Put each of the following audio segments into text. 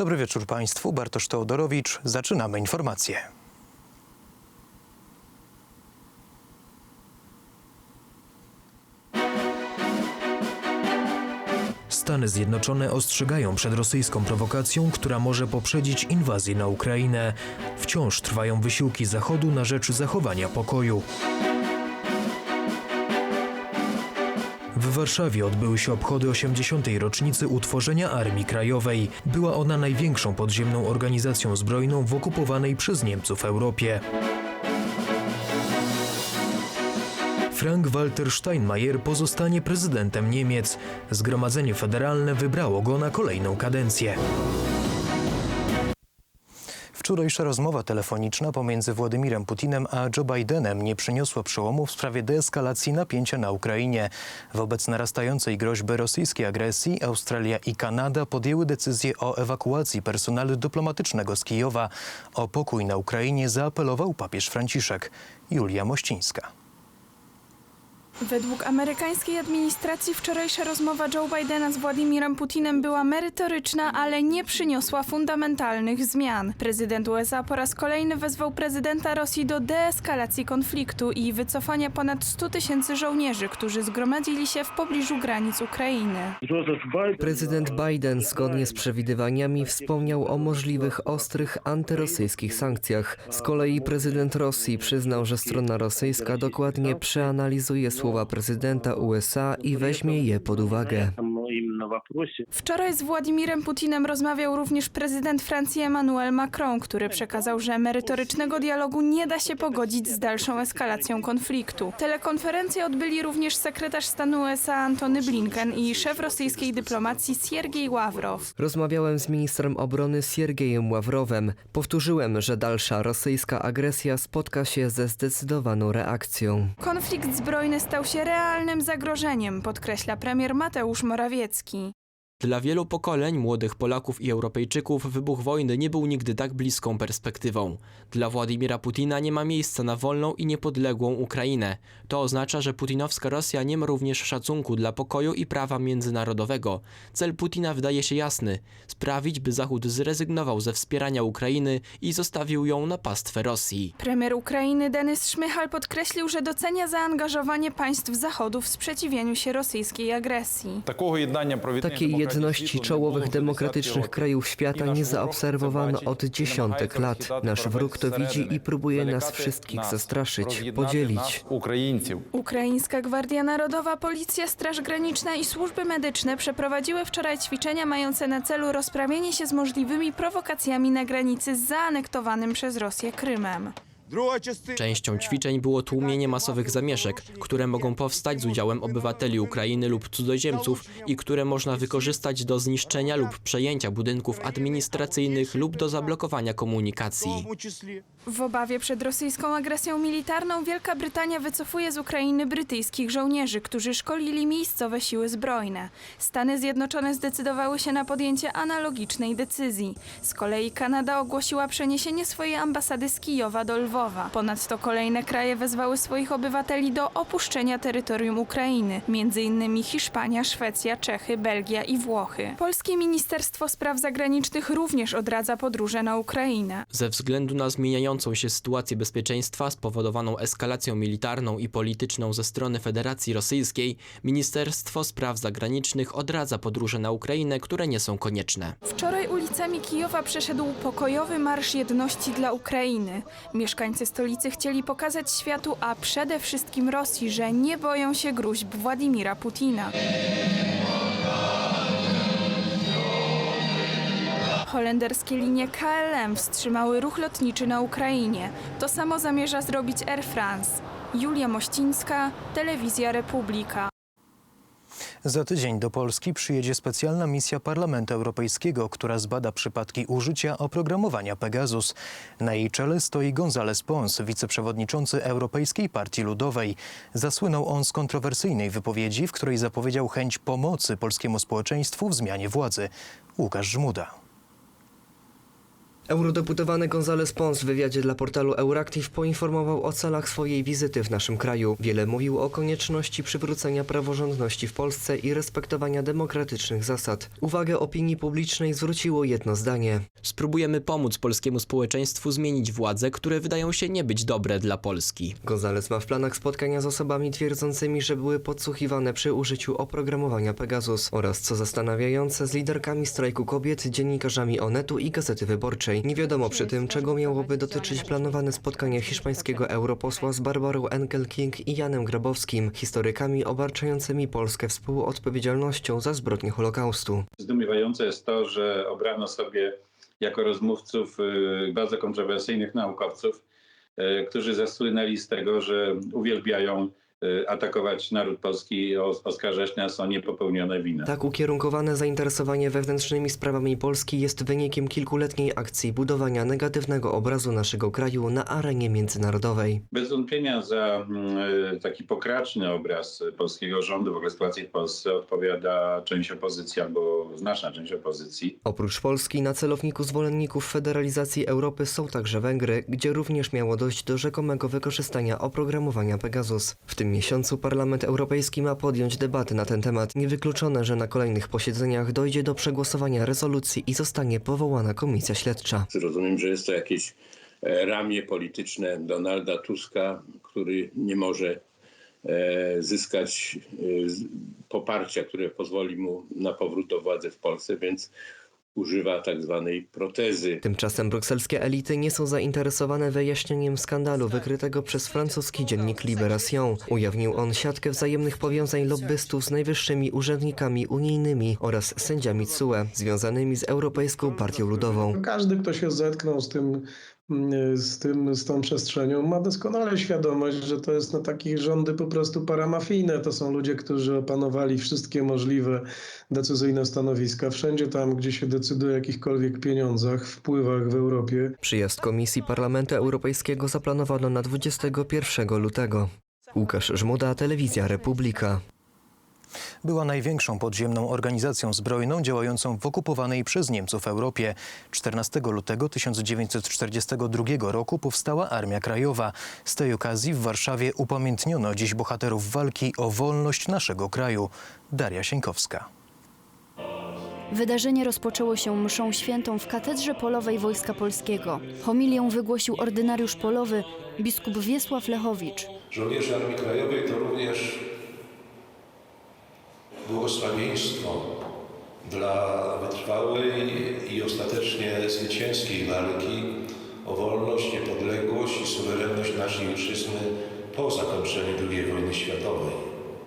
Dobry wieczór Państwu, Bartosz Teodorowicz. Zaczynamy informacje. Stany Zjednoczone ostrzegają przed rosyjską prowokacją, która może poprzedzić inwazję na Ukrainę. Wciąż trwają wysiłki Zachodu na rzecz zachowania pokoju. W Warszawie odbyły się obchody 80. rocznicy utworzenia Armii Krajowej. Była ona największą podziemną organizacją zbrojną w okupowanej przez Niemców Europie. Frank-Walter Steinmeier pozostanie prezydentem Niemiec. Zgromadzenie Federalne wybrało go na kolejną kadencję. Wczorajsza rozmowa telefoniczna pomiędzy Władimirem Putinem a Joe Bidenem nie przyniosła przełomu w sprawie deeskalacji napięcia na Ukrainie. Wobec narastającej groźby rosyjskiej agresji Australia i Kanada podjęły decyzję o ewakuacji personelu dyplomatycznego z Kijowa. O pokój na Ukrainie zaapelował papież Franciszek. Julia Mościńska. Według amerykańskiej administracji wczorajsza rozmowa Joe Bidena z Władimirem Putinem była merytoryczna, ale nie przyniosła fundamentalnych zmian. Prezydent USA po raz kolejny wezwał prezydenta Rosji do deeskalacji konfliktu i wycofania ponad 100 tysięcy żołnierzy, którzy zgromadzili się w pobliżu granic Ukrainy. Prezydent Biden zgodnie z przewidywaniami wspomniał o możliwych ostrych antyrosyjskich sankcjach. Z kolei prezydent Rosji przyznał, że strona rosyjska dokładnie przeanalizuje słowa słowa prezydenta USA i weźmie je pod uwagę. Wczoraj z Władimirem Putinem rozmawiał również prezydent Francji Emmanuel Macron, który przekazał, że merytorycznego dialogu nie da się pogodzić z dalszą eskalacją konfliktu. Telekonferencję odbyli również sekretarz stanu USA Antony Blinken i szef rosyjskiej dyplomacji Siergiej Ławrow. Rozmawiałem z ministrem obrony Siergiejem Ławrowem. Powtórzyłem, że dalsza rosyjska agresja spotka się ze zdecydowaną reakcją. Konflikt zbrojny stał się realnym zagrożeniem, podkreśla premier Mateusz Morawiecki. Dla wielu pokoleń młodych Polaków i Europejczyków wybuch wojny nie był nigdy tak bliską perspektywą. Dla Władimira Putina nie ma miejsca na wolną i niepodległą Ukrainę. To oznacza, że putinowska Rosja nie ma również szacunku dla pokoju i prawa międzynarodowego. Cel Putina wydaje się jasny: sprawić, by Zachód zrezygnował ze wspierania Ukrainy i zostawił ją na pastwę Rosji. Premier Ukrainy Denys Szmychal podkreślił, że docenia zaangażowanie państw Zachodu w sprzeciwieniu się rosyjskiej agresji. Takiego jednania Takie jedności czołowych demokratycznych krajów świata nie zaobserwowano od dziesiątek lat. Nasz wróg to widzi i próbuje nas wszystkich zastraszyć, podzielić. Ukraińska Gwardia Narodowa, Policja, Straż Graniczna i służby medyczne przeprowadziły wczoraj ćwiczenia mające na celu rozprawienie się z możliwymi prowokacjami na granicy z zaanektowanym przez Rosję Krymem. Częścią ćwiczeń było tłumienie masowych zamieszek, które mogą powstać z udziałem obywateli Ukrainy lub cudzoziemców i które można wykorzystać do zniszczenia lub przejęcia budynków administracyjnych lub do zablokowania komunikacji. W obawie przed rosyjską agresją militarną Wielka Brytania wycofuje z Ukrainy brytyjskich żołnierzy, którzy szkolili miejscowe siły zbrojne. Stany Zjednoczone zdecydowały się na podjęcie analogicznej decyzji. Z kolei Kanada ogłosiła przeniesienie swojej ambasady z Kijowa do Lwowa. Ponadto kolejne kraje wezwały swoich obywateli do opuszczenia terytorium Ukrainy, m.in. Hiszpania, Szwecja, Czechy, Belgia i Włochy. Polskie Ministerstwo Spraw Zagranicznych również odradza podróże na Ukrainę. Ze względu na zmieniającą się sytuację bezpieczeństwa spowodowaną eskalacją militarną i polityczną ze strony Federacji Rosyjskiej, Ministerstwo Spraw Zagranicznych odradza podróże na Ukrainę, które nie są konieczne. Wczoraj ulicami Kijowa przeszedł pokojowy Marsz Jedności dla Ukrainy. Mieszkańcy stolicy chcieli pokazać światu, a przede wszystkim Rosji, że nie boją się gruźb Władimira Putina. Holenderskie linie KLM wstrzymały ruch lotniczy na Ukrainie. To samo zamierza zrobić Air France. Julia Mościńska, Telewizja Republika. Za tydzień do Polski przyjedzie specjalna misja Parlamentu Europejskiego, która zbada przypadki użycia oprogramowania Pegasus. Na jej czele stoi González Pons, wiceprzewodniczący Europejskiej Partii Ludowej. Zasłynął on z kontrowersyjnej wypowiedzi, w której zapowiedział chęć pomocy polskiemu społeczeństwu w zmianie władzy. Łukasz Żmuda. Eurodeputowany González Pons w wywiadzie dla portalu Euractiv poinformował o celach swojej wizyty w naszym kraju. Wiele mówił o konieczności przywrócenia praworządności w Polsce i respektowania demokratycznych zasad. Uwagę opinii publicznej zwróciło jedno zdanie. Spróbujemy pomóc polskiemu społeczeństwu zmienić władze, które wydają się nie być dobre dla Polski. González ma w planach spotkania z osobami twierdzącymi, że były podsłuchiwane przy użyciu oprogramowania Pegasus oraz, co zastanawiające, z liderkami strajku kobiet, dziennikarzami Onetu i Gazety Wyborczej. Nie wiadomo przy tym, czego miałoby dotyczyć planowane spotkanie hiszpańskiego europosła z Barbarą Enkel-King i Janem Grabowskim, historykami obarczającymi Polskę współodpowiedzialnością za zbrodnie Holokaustu. Zdumiewające jest to, że obrano sobie jako rozmówców y, bardzo kontrowersyjnych naukowców, y, którzy zasłynęli z tego, że uwielbiają atakować naród polski i os- oskarżać nas o niepopełnione winy. Tak ukierunkowane zainteresowanie wewnętrznymi sprawami Polski jest wynikiem kilkuletniej akcji budowania negatywnego obrazu naszego kraju na arenie międzynarodowej. Bez wątpienia za mm, y, taki pokraczny obraz polskiego rządu w ogóle sytuacji w Polsce odpowiada część opozycji albo znaczna część opozycji. Oprócz Polski na celowniku zwolenników federalizacji Europy są także Węgry, gdzie również miało dojść do rzekomego wykorzystania oprogramowania Pegasus. W tym miesiącu Parlament Europejski ma podjąć debatę na ten temat. Niewykluczone, że na kolejnych posiedzeniach dojdzie do przegłosowania rezolucji i zostanie powołana komisja śledcza. Rozumiem, że jest to jakieś e, ramię polityczne Donalda Tuska, który nie może e, zyskać e, poparcia, które pozwoli mu na powrót do władzy w Polsce, więc używa tak zwanej protezy. Tymczasem brukselskie elity nie są zainteresowane wyjaśnieniem skandalu wykrytego przez francuski dziennik Libération. Ujawnił on siatkę wzajemnych powiązań lobbystów z najwyższymi urzędnikami unijnymi oraz sędziami TSUE związanymi z Europejską Partią Ludową. Każdy, kto się zetknął z tym, z tym, z tą przestrzenią, ma doskonale świadomość, że to jest na takich rządy po prostu paramafijne. To są ludzie, którzy opanowali wszystkie możliwe decyzyjne stanowiska. Wszędzie tam, gdzie się decyduje o jakichkolwiek pieniądzach, wpływach w Europie, Przyjazd Komisji Parlamentu Europejskiego zaplanowano na 21 lutego. Łukasz Żmuda, Telewizja Republika. Była największą podziemną organizacją zbrojną działającą w okupowanej przez Niemców Europie. 14 lutego 1942 roku powstała Armia Krajowa. Z tej okazji w Warszawie upamiętniono dziś bohaterów walki o wolność naszego kraju. Daria Sieńkowska. Wydarzenie rozpoczęło się mszą świętą w katedrze polowej Wojska Polskiego. Homilię wygłosił ordynariusz polowy biskup Wiesław Lechowicz. Żołnierze Armii Krajowej to również błogosławieństwo dla wytrwałej i ostatecznie zwycięskiej walki o wolność, niepodległość i suwerenność naszej ojczyzny po zakończeniu II wojny światowej.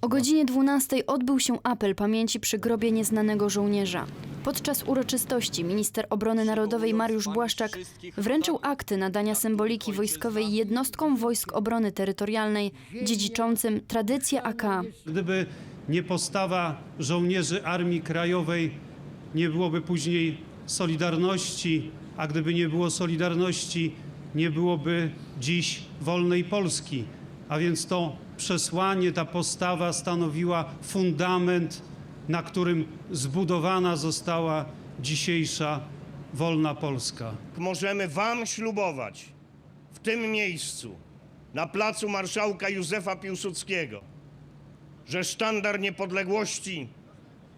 O godzinie 12 odbył się apel pamięci przy grobie nieznanego żołnierza. Podczas uroczystości minister obrony narodowej Mariusz Błaszczak wręczył akty nadania symboliki wojskowej jednostkom Wojsk Obrony Terytorialnej dziedziczącym tradycję AK. Gdyby nie postawa żołnierzy Armii Krajowej, nie byłoby później Solidarności, a gdyby nie było Solidarności, nie byłoby dziś wolnej Polski. A więc to przesłanie, ta postawa stanowiła fundament, na którym zbudowana została dzisiejsza wolna Polska. możemy Wam ślubować w tym miejscu, na placu Marszałka Józefa Piłsudskiego, że sztandar niepodległości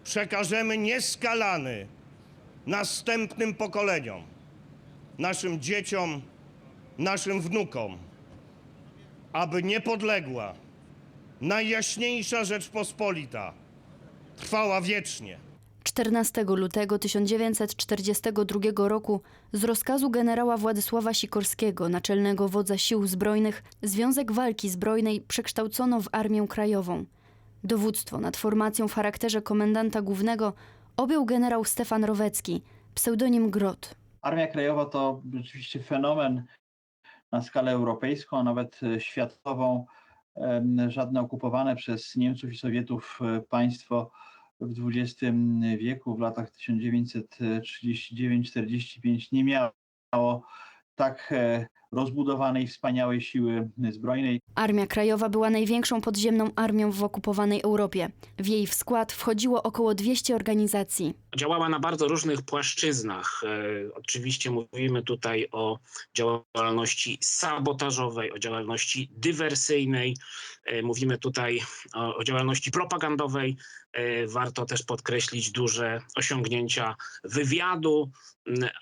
przekażemy nieskalany następnym pokoleniom, naszym dzieciom, naszym wnukom, aby niepodległa, najjaśniejsza Rzeczpospolita trwała wiecznie. 14 lutego 1942 roku z rozkazu generała Władysława Sikorskiego, naczelnego wodza sił zbrojnych, Związek Walki Zbrojnej przekształcono w Armię Krajową. Dowództwo nad formacją w charakterze komendanta głównego objął generał Stefan Rowecki, pseudonim Grot. Armia Krajowa to rzeczywiście fenomen na skalę europejską, a nawet e, światową. Żadne okupowane przez Niemców i Sowietów e, państwo w XX wieku, w latach 1939-45 nie miało tak e, rozbudowanej, wspaniałej siły zbrojnej. Armia Krajowa była największą podziemną armią w okupowanej Europie. W jej skład wchodziło około 200 organizacji. działała na bardzo różnych płaszczyznach. E, Oczywiście mówimy tutaj o działalności sabotażowej, o działalności dywersyjnej, mówimy tutaj o, o działalności propagandowej. E, Warto też podkreślić duże osiągnięcia wywiadu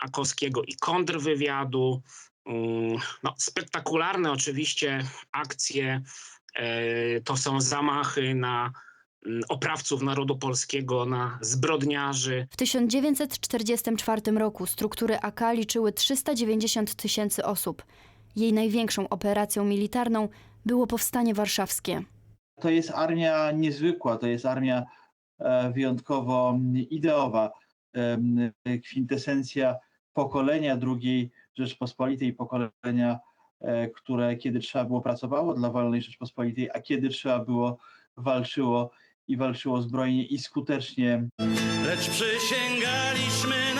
akowskiego i kontrwywiadu. Mm, No, spektakularne oczywiście akcje e, to są zamachy na oprawców narodu polskiego, na zbrodniarzy, W 1944 roku struktury AK liczyły 390 tysięcy osób. Jej największą operacją militarną było Powstanie Warszawskie. To jest armia niezwykła, to jest armia e, wyjątkowo ideowa, em, kwintesencja pokolenia II Rzeczpospolitej, pokolenia, e, które kiedy trzeba było pracowało dla wolnej Rzeczpospolitej, a kiedy trzeba było walczyło i walczyło zbrojnie i skutecznie. Lecz przysięgaliśmy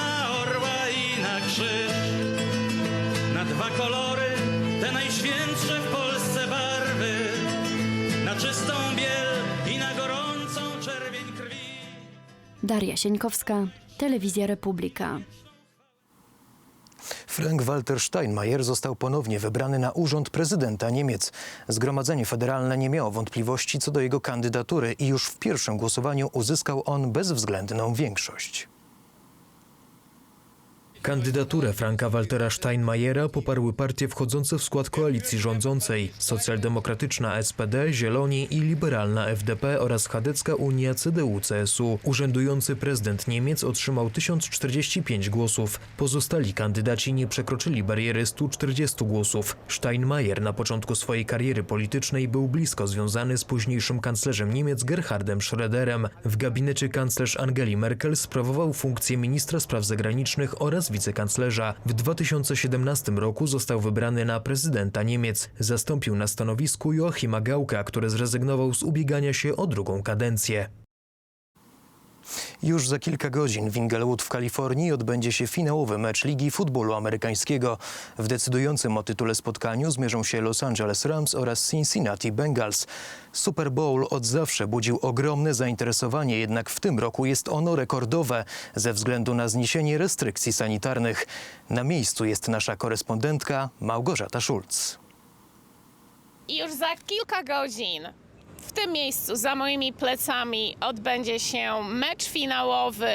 Daria Sieńkowska, Telewizja Republika. Frank-Walter Steinmeier został ponownie wybrany na urząd prezydenta Niemiec. Zgromadzenie Federalne nie miało wątpliwości co do jego kandydatury i już w pierwszym głosowaniu uzyskał on bezwzględną większość. Kandydaturę Franka Waltera Steinmeiera poparły partie wchodzące w skład koalicji rządzącej. Socjaldemokratyczna SPD, Zieloni i liberalna FDP oraz chadecka Unia CDU-CSU. Urzędujący prezydent Niemiec otrzymał 1045 głosów. Pozostali kandydaci nie przekroczyli bariery 140 głosów. Steinmeier na początku swojej kariery politycznej był blisko związany z późniejszym kanclerzem Niemiec Gerhardem Schröderem. W gabinecie kanclerz Angeli Merkel sprawował funkcję ministra spraw zagranicznych oraz wicekanclerza. W 2017 roku został wybrany na prezydenta Niemiec. Zastąpił na stanowisku Joachima Gauka, który zrezygnował z ubiegania się o drugą kadencję. Już za kilka godzin w Inglewood w Kalifornii odbędzie się finałowy mecz Ligi Futbolu Amerykańskiego. W decydującym o tytule spotkaniu zmierzą się Los Angeles Rams oraz Cincinnati Bengals. Super Bowl od zawsze budził ogromne zainteresowanie, jednak w tym roku jest ono rekordowe ze względu na zniesienie restrykcji sanitarnych. Na miejscu jest nasza korespondentka Małgorzata. I już za kilka godzin w tym miejscu, za moimi plecami, odbędzie się mecz finałowy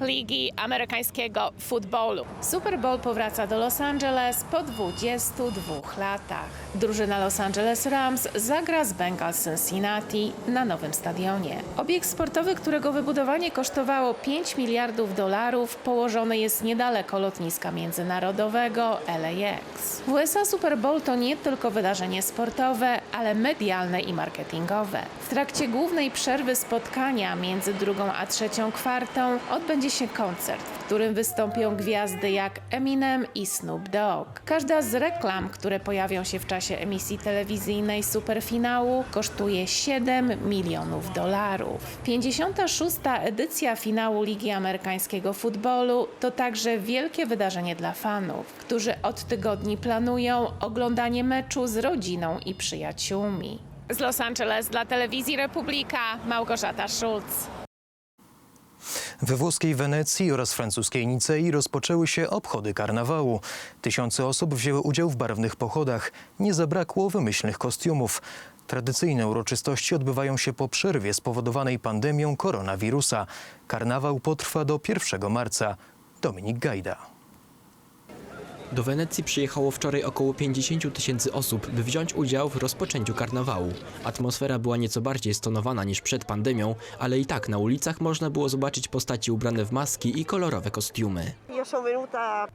Ligi Amerykańskiego Futbolu. Super Bowl powraca do Los Angeles po 22 latach. Drużyna Los Angeles Rams zagra z Bengals Cincinnati na nowym stadionie. Obiekt sportowy, którego wybudowanie kosztowało 5 miliardów dolarów, położony jest niedaleko lotniska międzynarodowego LAX. W USA Super Bowl to nie tylko wydarzenie sportowe, ale medialne i marketingowe. W trakcie głównej przerwy spotkania między drugą a trzecią kwartą odbędzie się koncert, w którym wystąpią gwiazdy jak Eminem i Snoop Dogg. Każda z reklam, które pojawią się w czasie emisji telewizyjnej superfinału, kosztuje 7 milionów dolarów. 56. edycja finału Ligi Amerykańskiego Futbolu to także wielkie wydarzenie dla fanów, którzy od tygodni planują oglądanie meczu z rodziną i przyjaciółmi. Z Los Angeles dla telewizji Republika Małgorzata Szulc. We włoskiej Wenecji oraz francuskiej Nicei rozpoczęły się obchody karnawału. Tysiące osób wzięły udział w barwnych pochodach. Nie zabrakło wymyślnych kostiumów. Tradycyjne uroczystości odbywają się po przerwie spowodowanej pandemią koronawirusa. Karnawał potrwa do 1 marca. Dominik Gajda. Do Wenecji przyjechało wczoraj około 50 tysięcy osób, by wziąć udział w rozpoczęciu karnawału. Atmosfera była nieco bardziej stonowana niż przed pandemią, ale i tak na ulicach można było zobaczyć postaci ubrane w maski i kolorowe kostiumy.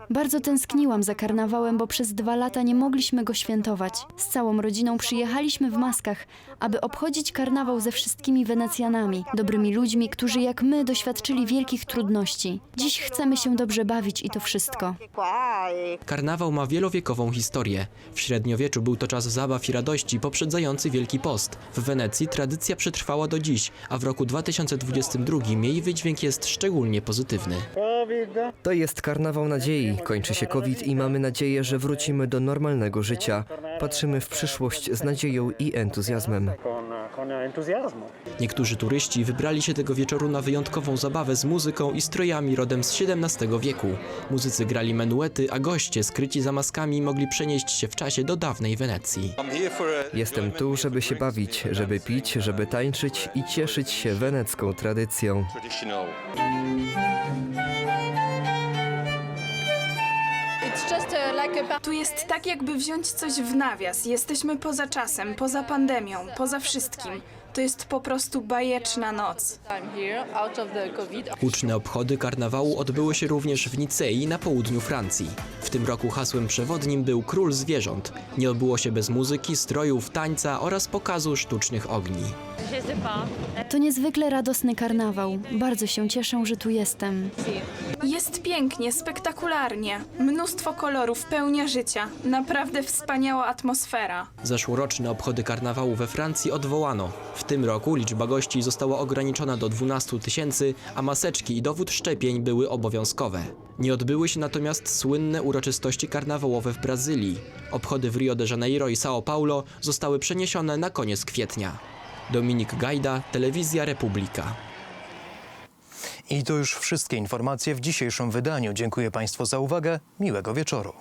Bardzo tęskniłam za karnawałem, bo przez dwa lata nie mogliśmy go świętować. Z całą rodziną przyjechaliśmy w maskach, aby obchodzić karnawał ze wszystkimi Wenecjanami, dobrymi ludźmi, którzy jak my doświadczyli wielkich trudności. Dziś chcemy się dobrze bawić i to wszystko. Karnawał ma wielowiekową historię. W średniowieczu był to czas zabaw i radości poprzedzający Wielki Post. W Wenecji tradycja przetrwała do dziś, a w roku 2022 jej wydźwięk jest szczególnie pozytywny. To jest karnawał nadziei. Kończy się COVID i mamy nadzieję, że wrócimy do normalnego życia. Patrzymy w przyszłość z nadzieją i entuzjazmem. Niektórzy turyści wybrali się tego wieczoru na wyjątkową zabawę z muzyką i strojami rodem z XVII wieku. Muzycy grali menuety, a goście skryci za maskami mogli przenieść się w czasie do dawnej Wenecji. Jestem tu, żeby się bawić, żeby pić, żeby tańczyć i cieszyć się wenecką tradycją. Tu jest tak, jakby wziąć coś w nawias. Jesteśmy poza czasem, poza pandemią, poza wszystkim. To jest po prostu bajeczna noc. Huczne obchody karnawału odbyły się również w Nicei na południu Francji. W tym roku hasłem przewodnim był Król Zwierząt. Nie odbyło się bez muzyki, strojów, tańca oraz pokazu sztucznych ogni. To niezwykle radosny karnawał. Bardzo się cieszę, że tu jestem. Jest pięknie, spektakularnie. Mnóstwo kolorów, pełnia życia. Naprawdę wspaniała atmosfera. Zeszłoroczne obchody karnawału we Francji odwołano. W tym roku liczba gości została ograniczona do 12 tysięcy, a maseczki i dowód szczepień były obowiązkowe. Nie odbyły się natomiast słynne uroczystości karnawałowe w Brazylii. Obchody w Rio de Janeiro i São Paulo zostały przeniesione na koniec kwietnia. Dominik Gajda, Telewizja Republika. I to już wszystkie informacje w dzisiejszym wydaniu. Dziękuję Państwu za uwagę. Miłego wieczoru.